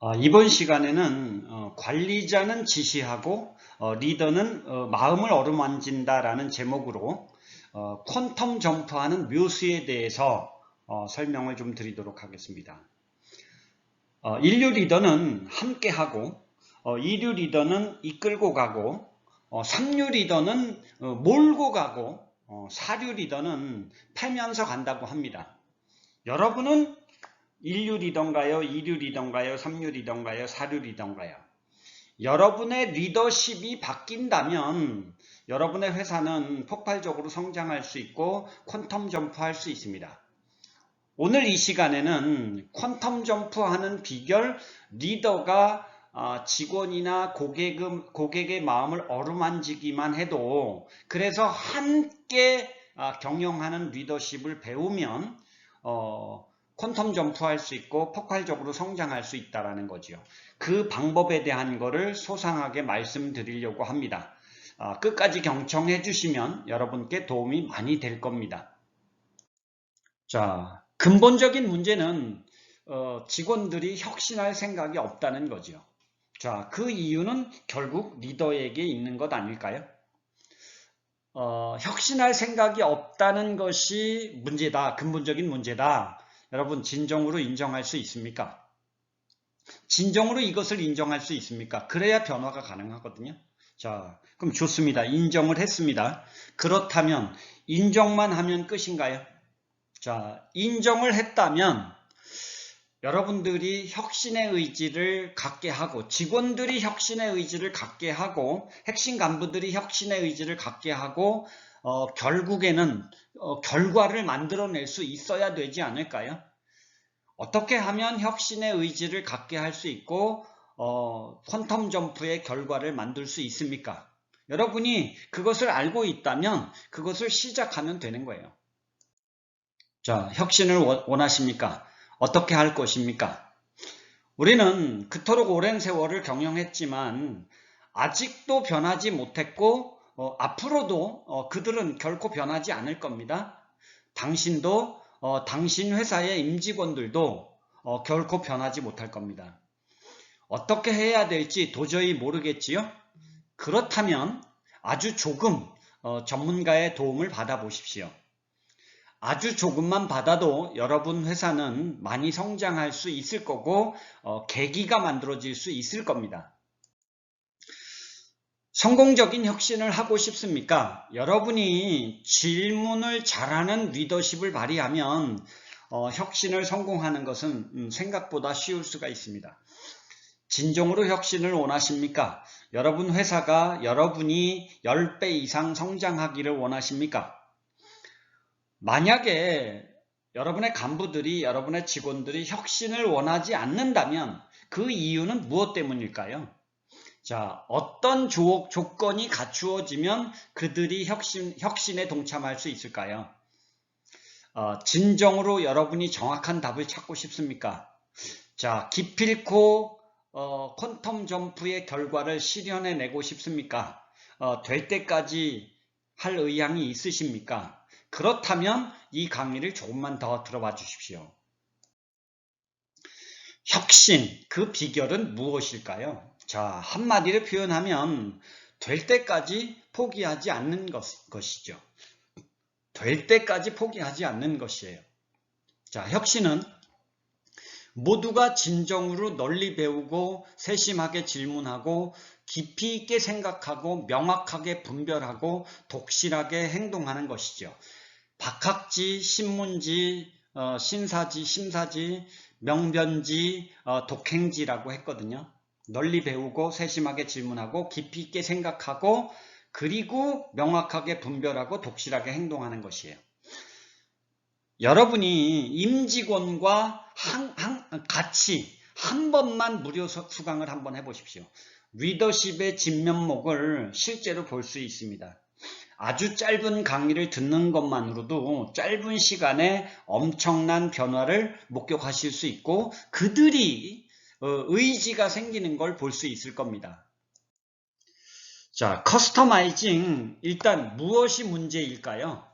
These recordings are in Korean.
어, 이번 시간에는 어, 관리자는 지시하고 어, 리더는 어, 마음을 어루만진다라는 제목으로 어, 퀀텀 점프하는 묘수에 대해서 어, 설명을 좀 드리도록 하겠습니다. 어, 인류 리더는 함께하고 어, 이류 리더는 이끌고 가고 어, 삼류 리더는 어, 몰고 가고 어, 사류 리더는 패면서 간다고 합니다. 여러분은 1류리던가요? 2류리던가요? 3류리던가요? 4류리던가요? 여러분의 리더십이 바뀐다면 여러분의 회사는 폭발적으로 성장할 수 있고 퀀텀 점프할 수 있습니다. 오늘 이 시간에는 퀀텀 점프하는 비결 리더가 어, 직원이나 고객, 고객의 마음을 어루만지기만 해도 그래서 함께 어, 경영하는 리더십을 배우면 어, 퀀텀 점프할 수 있고 폭발적으로 성장할 수 있다라는 거지요. 그 방법에 대한 거를 소상하게 말씀드리려고 합니다. 아, 끝까지 경청해 주시면 여러분께 도움이 많이 될 겁니다. 자, 근본적인 문제는 어, 직원들이 혁신할 생각이 없다는 거죠. 자, 그 이유는 결국 리더에게 있는 것 아닐까요? 어, 혁신할 생각이 없다는 것이 문제다. 근본적인 문제다. 여러분 진정으로 인정할 수 있습니까? 진정으로 이것을 인정할 수 있습니까? 그래야 변화가 가능하거든요. 자, 그럼 좋습니다. 인정을 했습니다. 그렇다면 인정만 하면 끝인가요? 자, 인정을 했다면 여러분들이 혁신의 의지를 갖게 하고 직원들이 혁신의 의지를 갖게 하고 핵심 간부들이 혁신의 의지를 갖게 하고 어, 결국에는 어, 결과를 만들어낼 수 있어야 되지 않을까요? 어떻게 하면 혁신의 의지를 갖게 할 수 있고 어, 퀀텀 점프의 결과를 만들 수 있습니까? 여러분이 그것을 알고 있다면 그것을 시작하면 되는 거예요. 자, 혁신을 원하십니까? 어떻게 할 것입니까? 우리는 그토록 오랜 세월을 경영했지만 아직도 변하지 못했고 어, 앞으로도 어, 그들은 결코 변하지 않을 겁니다. 당신도 어, 당신 회사의 임직원들도 어, 결코 변하지 못할 겁니다. 어떻게 해야 될지 도저히 모르겠지요? 그렇다면 아주 조금 어, 전문가의 도움을 받아보십시오. 아주 조금만 받아도 여러분 회사는 많이 성장할 수 있을 거고 어, 계기가 만들어질 수 있을 겁니다. 성공적인 혁신을 하고 싶습니까? 여러분이 질문을 잘하는 리더십을 발휘하면 어, 혁신을 성공하는 것은 음, 생각보다 쉬울 수가 있습니다. 진정으로 혁신을 원하십니까? 여러분 회사가 여러분이 10배 이상 성장하기를 원하십니까? 만약에 여러분의 간부들이 여러분의 직원들이 혁신을 원하지 않는다면 그 이유는 무엇 때문일까요? 자, 어떤 조, 조건이 갖추어지면 그들이 혁신, 혁신에 동참할 수 있을까요? 어, 진정으로 여러분이 정확한 답을 찾고 싶습니까? 자, 기필코 어, 퀀텀 점프의 결과를 실현해 내고 싶습니까? 어, 될 때까지 할 의향이 있으십니까? 그렇다면 이 강의를 조금만 더 들어봐 주십시오. 혁신, 그 비결은 무엇일까요? 자, 한마디로 표현하면 될 때까지 포기하지 않는 것, 것이죠. 될 때까지 포기하지 않는 것이에요. 자, 혁신은 모두가 진정으로 널리 배우고 세심하게 질문하고 깊이 있게 생각하고 명확하게 분별하고 독실하게 행동하는 것이죠. 박학지, 신문지, 어, 신사지, 심사지, 명변지, 어, 독행지라고 했거든요. 널리 배우고 세심하게 질문하고 깊이 있게 생각하고 그리고 명확하게 분별하고 독실하게 행동하는 것이에요. 여러분이 임직원과 한, 한, 같이 한 번만 무료 수강을 한번 해보십시오. 리더십의 진면목을 실제로 볼 수 있습니다. 아주 짧은 강의를 듣는 것만으로도 짧은 시간에 엄청난 변화를 목격하실 수 있고 그들이 어, 의지가 생기는 걸 볼 수 있을 겁니다. 자, 커스터마이징 일단 무엇이 문제일까요?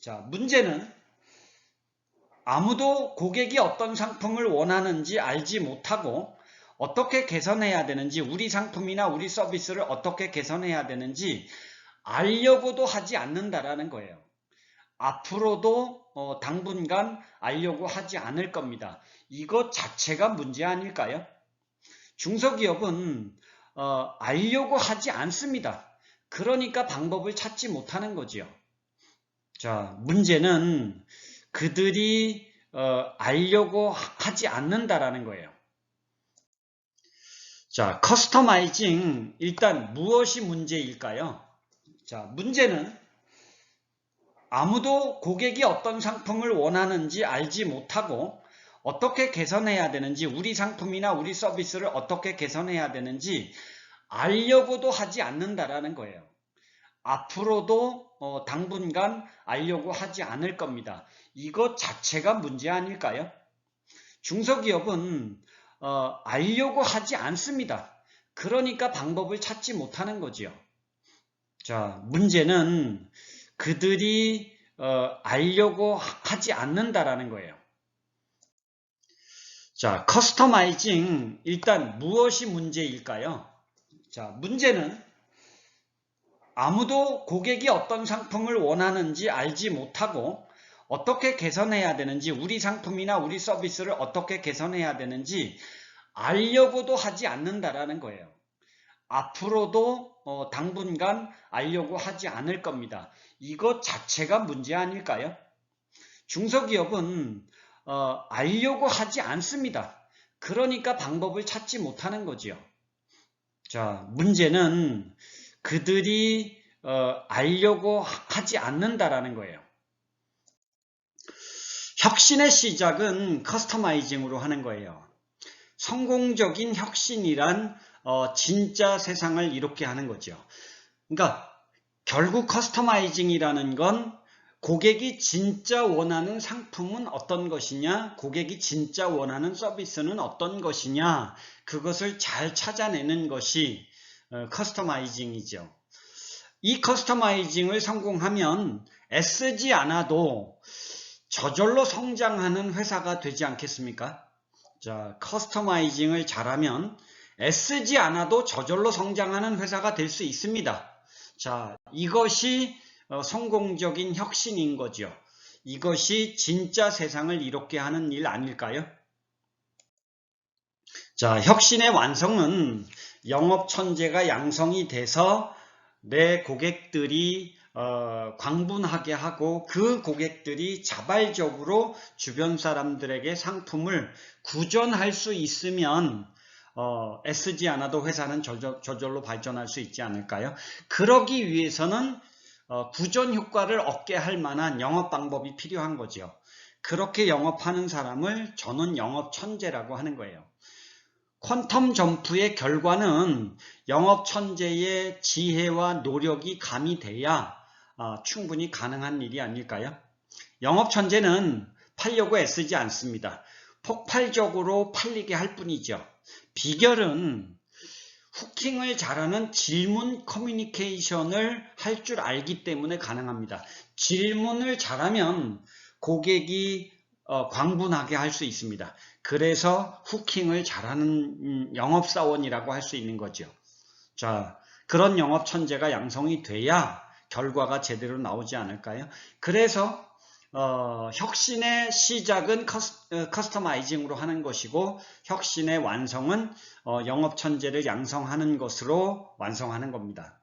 자, 문제는 아무도 고객이 어떤 상품을 원하는지 알지 못하고 어떻게 개선해야 되는지, 우리 상품이나 우리 서비스를 어떻게 개선해야 되는지 알려고도 하지 않는다라는 거예요. 앞으로도 어, 당분간 알려고 하지 않을 겁니다. 이것 자체가 문제 아닐까요? 중소기업은 어, 알려고 하지 않습니다. 그러니까 방법을 찾지 못하는 거지요. 자, 문제는 그들이 어, 알려고 하지 않는다라는 거예요. 자, 커스터마이징 일단 무엇이 문제일까요? 자, 문제는 아무도 고객이 어떤 상품을 원하는지 알지 못하고 어떻게 개선해야 되는지 우리 상품이나 우리 서비스를 어떻게 개선해야 되는지 알려고도 하지 않는다라는 거예요. 앞으로도 어, 당분간 알려고 하지 않을 겁니다. 이것 자체가 문제 아닐까요? 중소기업은 어, 알려고 하지 않습니다. 그러니까 방법을 찾지 못하는 거지요. 자, 문제는 그들이 어, 알려고 하지 않는다라는 거예요. 자, 커스터마이징 일단 무엇이 문제일까요? 자, 문제는 아무도 고객이 어떤 상품을 원하는지 알지 못하고 어떻게 개선해야 되는지 우리 상품이나 우리 서비스를 어떻게 개선해야 되는지 알려고도 하지 않는다라는 거예요. 앞으로도 어, 당분간 알려고 하지 않을 겁니다. 이것 자체가 문제 아닐까요? 중소기업은 어, 알려고 하지 않습니다. 그러니까 방법을 찾지 못하는 거지요. 자, 문제는 그들이 어, 알려고 하지 않는다라는 거예요. 혁신의 시작은 커스터마이징으로 하는 거예요. 성공적인 혁신이란 어, 진짜 세상을 이롭게 하는 거죠. 그러니까 결국 커스터마이징이라는 건 고객이 진짜 원하는 상품은 어떤 것이냐, 고객이 진짜 원하는 서비스는 어떤 것이냐, 그것을 잘 찾아내는 것이 어, 커스터마이징이죠. 이 커스터마이징을 성공하면 애쓰지 않아도 저절로 성장하는 회사가 되지 않겠습니까? 자, 커스터마이징을 잘하면 애쓰지 않아도 저절로 성장하는 회사가 될 수 있습니다. 자, 이것이 어, 성공적인 혁신인 거죠. 이것이 진짜 세상을 이롭게 하는 일 아닐까요? 자, 혁신의 완성은 영업 천재가 양성이 돼서 내 고객들이 어, 광분하게 하고 그 고객들이 자발적으로 주변 사람들에게 상품을 구전할 수 있으면 어, 애쓰지 않아도 회사는 저절, 저절 로 발전할 수 있지 않을까요? 그러기 위해서는 어, 구전 효과를 얻게 할 만한 영업 방법이 필요한 거죠. 그렇게 영업하는 사람을 저는 영업 천재라고 하는 거예요. 퀀텀 점프의 결과는 영업 천재의 지혜와 노력이 가미돼야 어, 충분히 가능한 일이 아닐까요? 영업 천재는 팔려고 애쓰지 않습니다. 폭발적으로 팔리게 할 뿐이죠. 비결은 후킹을 잘하는 질문 커뮤니케이션을 할 줄 알기 때문에 가능합니다. 질문을 잘하면 고객이 어, 광분하게 할 수 있습니다. 그래서 후킹을 잘하는 음, 영업사원이라고 할 수 있는 거죠. 자, 그런 영업 천재가 양성이 돼야 결과가 제대로 나오지 않을까요? 그래서 어, 혁신의 시작은 커스, 터마이징으로 하는 것이고 혁신의 완성은 어, 영업 천재를 양성하는 것으로 완성하는 겁니다.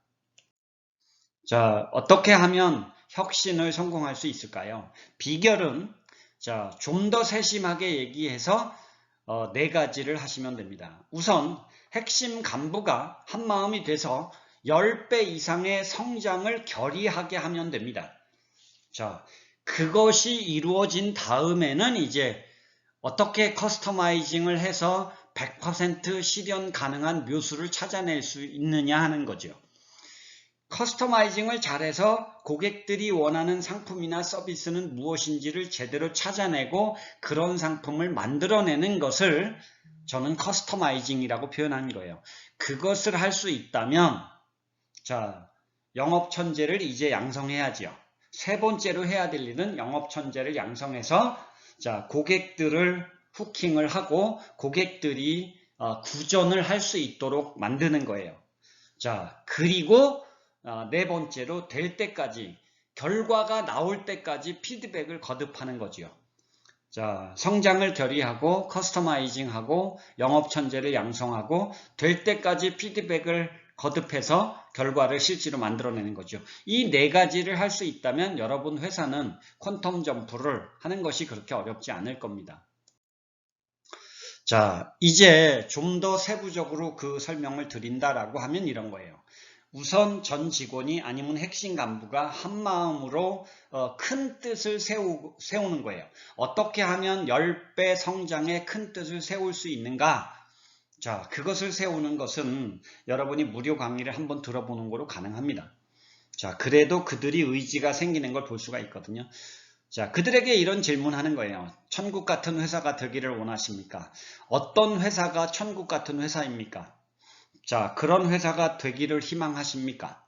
자, 어떻게 하면 혁신을 성공할 수 있을까요? 비결은 자, 좀 더 세심하게 얘기해서 어, 네 가지를 하시면 됩니다. 우선 핵심 간부가 한 마음이 돼서 10배 이상의 성장을 결의하게 하면 됩니다. 자, 그것이 이루어진 다음에는 이제 어떻게 커스터마이징을 해서 100% 실현 가능한 묘수를 찾아낼 수 있느냐 하는 거죠. 커스터마이징을 잘해서 고객들이 원하는 상품이나 서비스는 무엇인지를 제대로 찾아내고 그런 상품을 만들어내는 것을 저는 커스터마이징이라고 표현한 거예요. 그것을 할 수 있다면 자 영업 천재를 이제 양성해야지요. 세 번째로 해야 될 일은 영업 천재를 양성해서 자 고객들을 후킹을 하고 고객들이 어, 구전을 할 수 있도록 만드는 거예요. 자, 그리고 어, 네 번째로 될 때까지 결과가 나올 때까지 피드백을 거듭하는 거지요. 자, 성장을 결의하고 커스터마이징하고 영업 천재를 양성하고 될 때까지 피드백을 거듭해서 결과를 실제로 만들어내는 거죠. 이 네 가지를 할 수 있다면 여러분 회사는 퀀텀 점프를 하는 것이 그렇게 어렵지 않을 겁니다. 자, 이제 좀 더 세부적으로 그 설명을 드린다라고 하면 이런 거예요. 우선 전 직원이 아니면 핵심 간부가 한 마음으로 어, 큰 뜻을 세우, 세우는 거예요. 어떻게 하면 10배 성장의 큰 뜻을 세울 수 있는가? 자, 그것을 세우는 것은 여러분이 무료 강의를 한번 들어보는 거로 가능합니다. 자, 그래도 그들이 의지가 생기는 걸 볼 수가 있거든요. 자, 그들에게 이런 질문하는 거예요. 천국 같은 회사가 되기를 원하십니까? 어떤 회사가 천국 같은 회사입니까? 자, 그런 회사가 되기를 희망하십니까?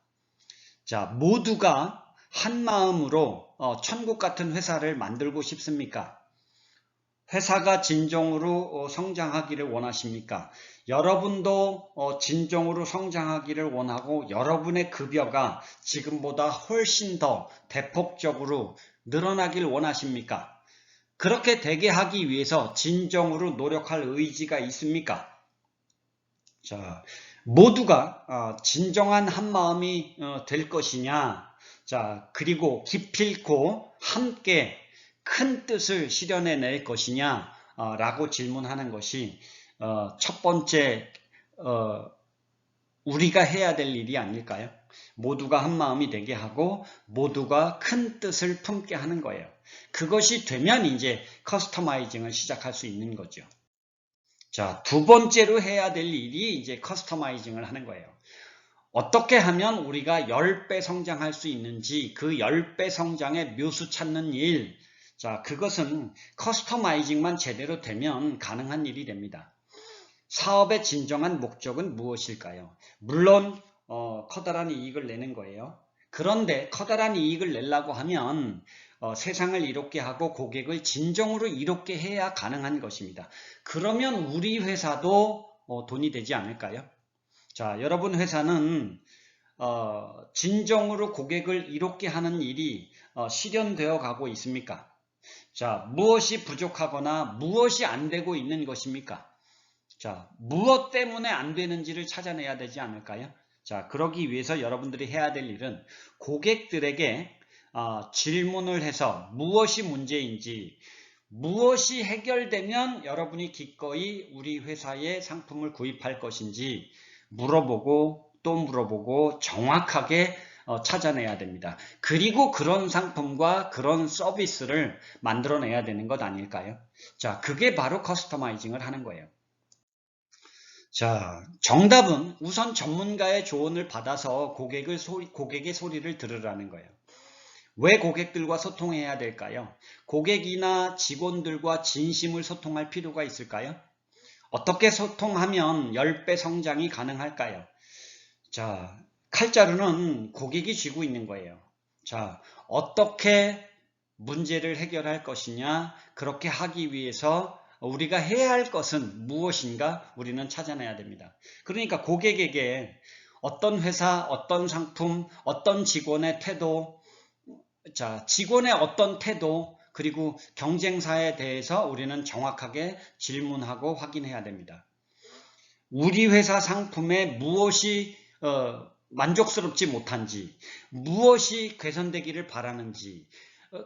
자, 모두가 한 마음으로 어, 천국 같은 회사를 만들고 싶습니까? 회사가 진정으로 어, 성장하기를 원하십니까? 여러분도 어, 진정으로 성장하기를 원하고 여러분의 급여가 지금보다 훨씬 더 대폭적으로 늘어나길 원하십니까? 그렇게 되게 하기 위해서 진정으로 노력할 의지가 있습니까? 자, 모두가 어, 진정한 한 마음이 어, 될 것이냐? 자, 그리고 기필코 함께 큰 뜻을 실현해 낼 것이냐? 어, 라고 질문하는 것이 첫 번째 우리가 해야 될 일이 아닐까요? 모두가 한 마음이 되게 하고 모두가 큰 뜻을 품게 하는 거예요. 그것이 되면 이제 커스터마이징을 시작할 수 있는 거죠. 자, 두 번째로 해야 될 일이 이제 커스터마이징을 하는 거예요. 어떻게 하면 우리가 10배 성장할 수 있는지 그 10배 성장의 묘수 찾는 일, 자, 그것은 커스터마이징만 제대로 되면 가능한 일이 됩니다. 사업의 진정한 목적은 무엇일까요? 물론 어, 커다란 이익을 내는 거예요. 그런데 커다란 이익을 내려고 하면 어, 세상을 이롭게 하고 고객을 진정으로 이롭게 해야 가능한 것입니다. 그러면 우리 회사도 어, 돈이 되지 않을까요? 자, 여러분 회사는 어, 진정으로 고객을 이롭게 하는 일이 어, 실현되어 가고 있습니까? 자, 무엇이 부족하거나 무엇이 안 되고 있는 것입니까? 자, 무엇 때문에 안 되는지를 찾아내야 되지 않을까요? 자, 그러기 위해서 여러분들이 해야 될 일은 고객들에게 어, 질문을 해서 무엇이 문제인지 무엇이 해결되면 여러분이 기꺼이 우리 회사의 상품을 구입할 것인지 물어보고 또 물어보고 정확하게 어, 찾아내야 됩니다. 그리고 그런 상품과 그런 서비스를 만들어내야 되는 것 아닐까요? 자, 그게 바로 커스터마이징을 하는 거예요. 자, 정답은 우선 전문가의 조언을 받아서 고객을 소리, 고객의 소리를 들으라는 거예요. 왜 고객들과 소통해야 될까요? 고객이나 직원들과 진심을 소통할 필요가 있을까요? 어떻게 소통하면 10배 성장이 가능할까요? 자, 칼자루는 고객이 쥐고 있는 거예요. 자, 어떻게 문제를 해결할 것이냐? 그렇게 하기 위해서 우리가 해야 할 것은 무엇인가 우리는 찾아내야 됩니다. 그러니까 고객에게 어떤 회사, 어떤 상품, 어떤 직원의 태도, 자, 직원의 어떤 태도, 그리고 경쟁사에 대해서 우리는 정확하게 질문하고 확인해야 됩니다. 우리 회사 상품에 무엇이 어, 만족스럽지 못한지, 무엇이 개선되기를 바라는지,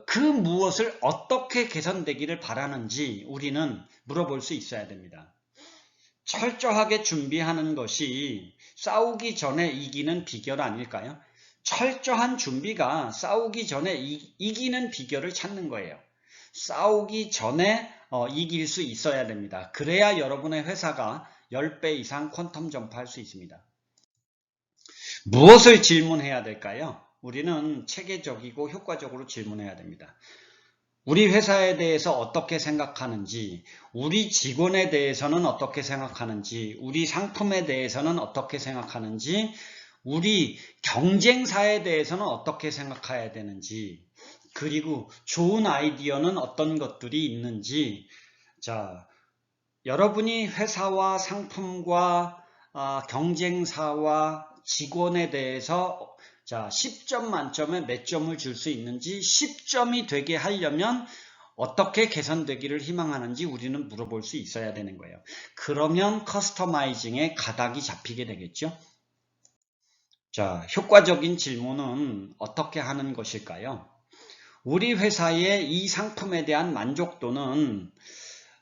그 무엇을 어떻게 개선되기를 바라는지 우리는 물어볼 수 있어야 됩니다. 철저하게 준비하는 것이 싸우기 전에 이기는 비결 아닐까요? 철저한 준비가 싸우기 전에 이, 기는 비결을 찾는 거예요. 싸우기 전에 어, 이길 수 있어야 됩니다. 그래야 여러분의 회사가 10배 이상 퀀텀 점프할 수 있습니다. 무엇을 질문해야 될까요? 우리는 체계적이고 효과적으로 질문해야 됩니다. 우리 회사에 대해서 어떻게 생각하는지, 우리 직원에 대해서는 어떻게 생각하는지, 우리 상품에 대해서는 어떻게 생각하는지, 우리 경쟁사에 대해서는 어떻게 생각해야 되는지, 그리고 좋은 아이디어는 어떤 것들이 있는지, 자, 여러분이 회사와 상품과 아, 경쟁사와 직원에 대해서 자 10점 만점에 몇 점을 줄 수 있는지 10점이 되게 하려면 어떻게 개선되기를 희망하는지 우리는 물어볼 수 있어야 되는 거예요. 그러면 커스터마이징의 가닥이 잡히게 되겠죠. 자, 효과적인 질문은 어떻게 하는 것일까요? 우리 회사의 이 상품에 대한 만족도는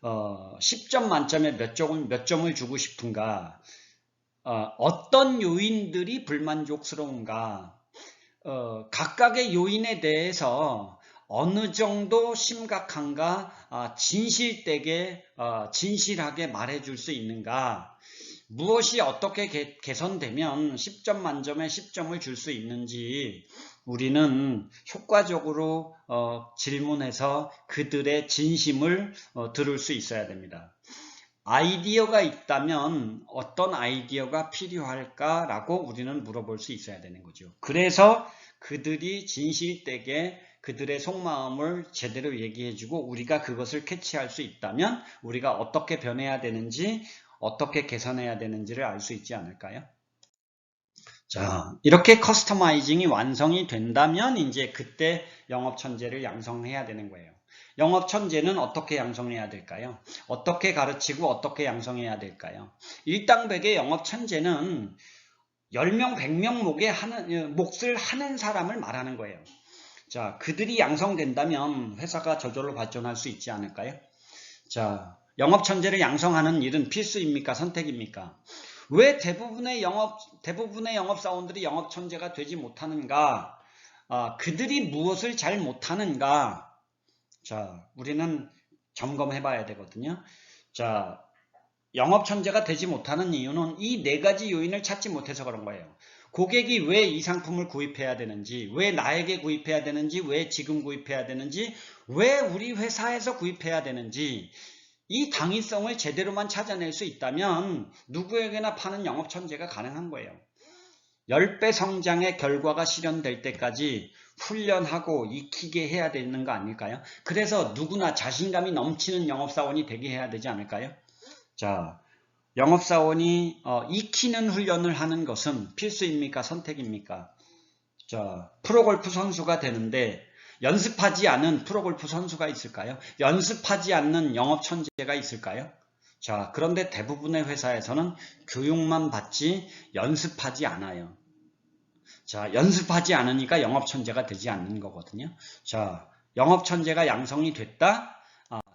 어, 10점 만점에 몇 점을, 몇 점을 주고 싶은가? 어, 떤 요인들이 불만족스러운가? 어, 각각의 요인에 대해서 어느 정도 심각한가 아, 진실되게 어, 진실하게 말해줄 수 있는가 무엇이 어떻게 개, 개선되면 10점 만점에 10점을 줄 수 있는지 우리는 효과적으로 어, 질문해서 그들의 진심을 어, 들을 수 있어야 됩니다. 아이디어가 있다면 어떤 아이디어가 필요할까라고 우리는 물어볼 수 있어야 되는 거죠. 그래서 그들이 진실되게 그들의 속마음을 제대로 얘기해주고 우리가 그것을 캐치할 수 있다면 우리가 어떻게 변해야 되는지 어떻게 개선해야 되는지를 알 수 있지 않을까요? 자, 이렇게 커스터마이징이 완성이 된다면 이제 그때 영업 천재를 양성해야 되는 거예요. 영업 천재는 어떻게 양성해야 될까요? 어떻게 가르치고 어떻게 양성해야 될까요? 일당백의 영업 천재는 10명, 100명 목에 하는, 몫을 하는 사람을 말하는 거예요. 자, 그들이 양성된다면 회사가 저절로 발전할 수 있지 않을까요? 자, 영업 천재를 양성하는 일은 필수입니까? 선택입니까? 왜 대부분의 영업 대부분의 영업 사원들이 영업 천재가 되지 못하는가? 아, 그들이 무엇을 잘 못하는가? 자, 우리는 점검해 봐야 되거든요. 자, 영업 천재가 되지 못하는 이유는 이 네 가지 요인을 찾지 못해서 그런 거예요. 고객이 왜 이 상품을 구입해야 되는지, 왜 나에게 구입해야 되는지, 왜 지금 구입해야 되는지, 왜 우리 회사에서 구입해야 되는지, 이 당위성을 제대로만 찾아낼 수 있다면 누구에게나 파는 영업 천재가 가능한 거예요. 10배 성장의 결과가 실현될 때까지 훈련하고 익히게 해야 되는 거 아닐까요? 그래서 누구나 자신감이 넘치는 영업사원이 되게 해야 되지 않을까요? 자, 영업사원이 어, 익히는 훈련을 하는 것은 필수입니까? 선택입니까? 자, 프로골프 선수가 되는데 연습하지 않은 프로골프 선수가 있을까요? 연습하지 않는 영업 천재가 있을까요? 자, 그런데 대부분의 회사에서는 교육만 받지 연습하지 않아요. 자, 연습하지 않으니까 영업 천재가 되지 않는 거거든요. 자, 영업 천재가 양성이 됐다?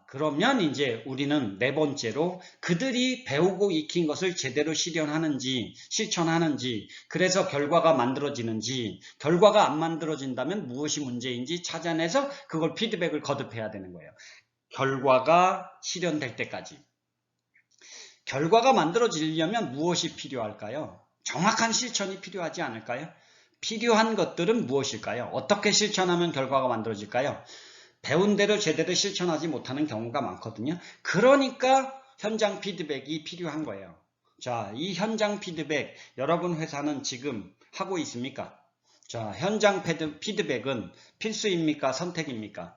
그러면 이제 우리는 네 번째로 그들이 배우고 익힌 것을 제대로 실현하는지 실천하는지 그래서 결과가 만들어지는지 결과가 안 만들어진다면 무엇이 문제인지 찾아내서 그걸 피드백을 거듭해야 되는 거예요. 결과가 실현될 때까지. 결과가 만들어지려면 무엇이 필요할까요? 정확한 실천이 필요하지 않을까요? 필요한 것들은 무엇일까요? 어떻게 실천하면 결과가 만들어질까요? 배운 대로 제대로 실천하지 못하는 경우가 많거든요. 그러니까 현장 피드백이 필요한 거예요. 자, 이 현장 피드백 여러분 회사는 지금 하고 있습니까? 자, 현장 피드백은 필수입니까? 선택입니까?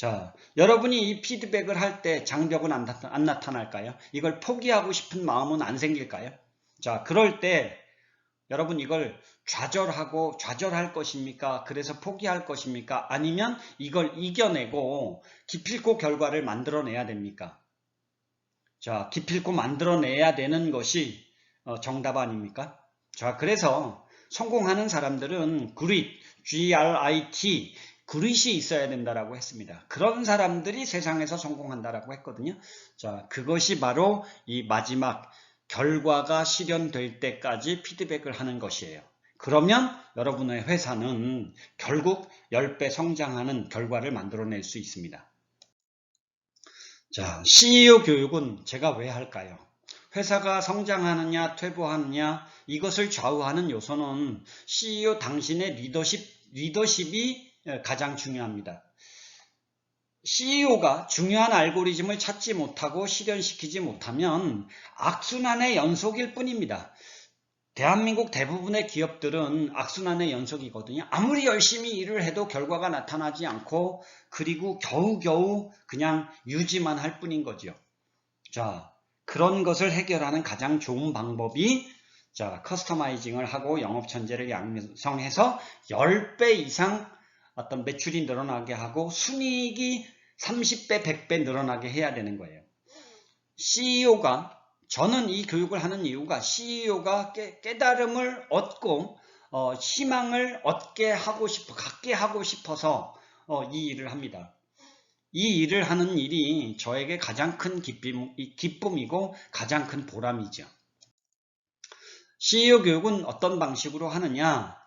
자, 여러분이 이 피드백을 할 때 장벽은 안, 안 나타날까요? 이걸 포기하고 싶은 마음은 안 생길까요? 자, 그럴 때 여러분 이걸 좌절하고 좌절할 것입니까? 그래서 포기할 것입니까? 아니면 이걸 이겨내고 기필코 결과를 만들어내야 됩니까? 자, 기필코 만들어내야 되는 것이 어, 정답 아닙니까? 자, 그래서 성공하는 사람들은 grit, G-R-I-T, 그릇이 있어야 된다라고 했습니다. 그런 사람들이 세상에서 성공한다라고 했거든요. 자, 그것이 바로 이 마지막 결과가 실현될 때까지 피드백을 하는 것이에요. 그러면 여러분의 회사는 결국 10배 성장하는 결과를 만들어낼 수 있습니다. 자, CEO 교육은 제가 왜 할까요? 회사가 성장하느냐, 퇴보하느냐, 이것을 좌우하는 요소는 CEO 당신의 리더십, 리더십이 가장 중요합니다. CEO가 중요한 알고리즘을 찾지 못하고 실현시키지 못하면 악순환의 연속일 뿐입니다. 대한민국 대부분의 기업들은 악순환의 연속이거든요. 아무리 열심히 일을 해도 결과가 나타나지 않고 그리고 겨우겨우 그냥 유지만 할 뿐인 거죠. 자, 그런 것을 해결하는 가장 좋은 방법이 자, 커스터마이징을 하고 영업 천재를 양성해서 10배 이상 어떤 매출이 늘어나게 하고 순이익이 30배, 100배 늘어나게 해야 되는 거예요. CEO가 저는 이 교육을 하는 이유가 CEO가 깨, 달음을 얻고 어, 희망을 얻게 하고 싶어, 갖게 하고 싶어서 어, 이 일을 합니다. 이 일을 하는 일이 저에게 가장 큰 기쁨, 기쁨이고 가장 큰 보람이죠. CEO 교육은 어떤 방식으로 하느냐?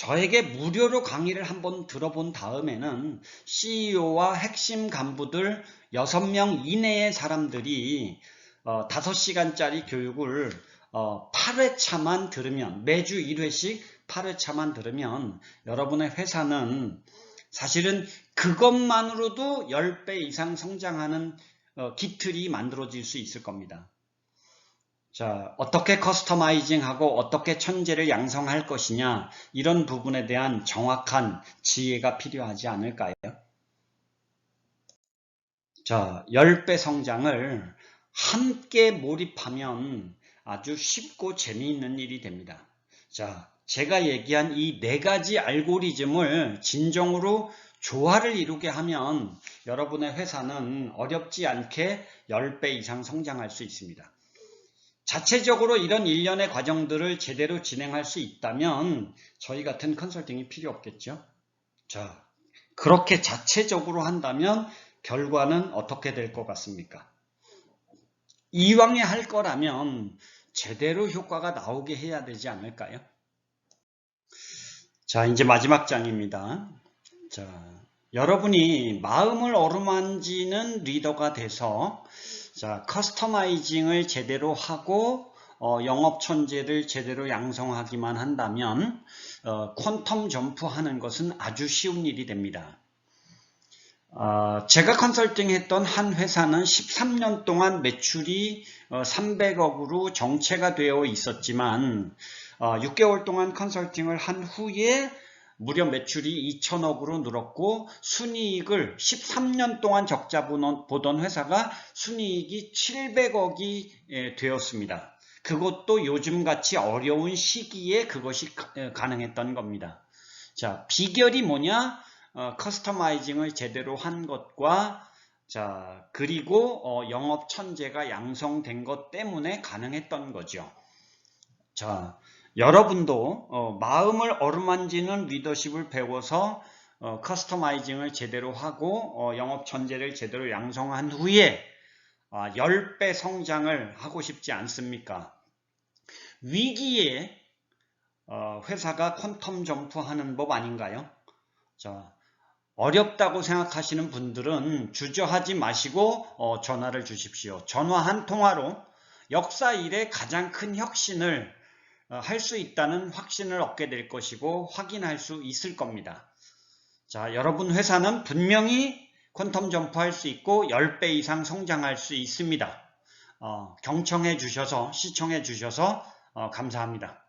저에게 무료로 강의를 한번 들어본 다음에는 CEO와 핵심 간부들 6명 이내의 사람들이 어, 5시간짜리 교육을 어, 8회차만 들으면 매주 1회씩 8회차만 들으면 여러분의 회사는 사실은 그것만으로도 10배 이상 성장하는 어, 기틀이 만들어질 수 있을 겁니다. 자, 어떻게 커스터마이징하고 어떻게 천재를 양성할 것이냐 이런 부분에 대한 정확한 지혜가 필요하지 않을까요? 자, 10배 성장을 함께 몰입하면 아주 쉽고 재미있는 일이 됩니다. 자, 제가 얘기한 이 네 가지 알고리즘을 진정으로 조화를 이루게 하면 여러분의 회사는 어렵지 않게 10배 이상 성장할 수 있습니다. 자체적으로 이런 일련의 과정들을 제대로 진행할 수 있다면 저희 같은 컨설팅이 필요 없겠죠. 자, 그렇게 자체적으로 한다면 결과는 어떻게 될 것 같습니까? 이왕에 할 거라면 제대로 효과가 나오게 해야 되지 않을까요? 자, 이제 마지막 장입니다. 자, 여러분이 마음을 어루만지는 리더가 돼서 자, 커스터마이징을 제대로 하고 어, 영업 천재를 제대로 양성하기만 한다면 어, 퀀텀 점프하는 것은 아주 쉬운 일이 됩니다. 어, 제가 컨설팅했던 한 회사는 13년 동안 매출이 300억으로 어, 정체가 되어 있었지만 6개월 어, 동안 컨설팅을 한 후에 무려 매출이 2천억으로 늘었고 순이익을 13년 동안 적자 보던 회사가 순이익이 700억이 예, 되었습니다. 그것도 요즘같이 어려운 시기에 그것이 예, 가능했던 겁니다. 자, 비결이 뭐냐? 어, 커스터마이징을 제대로 한 것과 자, 그리고 어, 영업 천재가 양성된 것 때문에 가능했던 거죠. 자, 여러분도 어, 마음을 어루만지는 리더십을 배워서 어, 커스터마이징을 제대로 하고 어, 영업 전제를 제대로 양성한 후에 아, 10배 성장을 하고 싶지 않습니까? 위기에 어, 회사가 퀀텀 점프하는 법 아닌가요? 자, 어렵다고 생각하시는 분들은 주저하지 마시고 어, 전화를 주십시오. 전화 한 통화로 역사 이래 가장 큰 혁신을 어, 할 수 있다는 확신을 얻게 될 것이고 확인할 수 있을 겁니다. 자, 여러분 회사는 분명히 퀀텀 점프할 수 있고 10배 이상 성장할 수 있습니다. 어, 경청해 주셔서 시청해 주셔서 어, 감사합니다.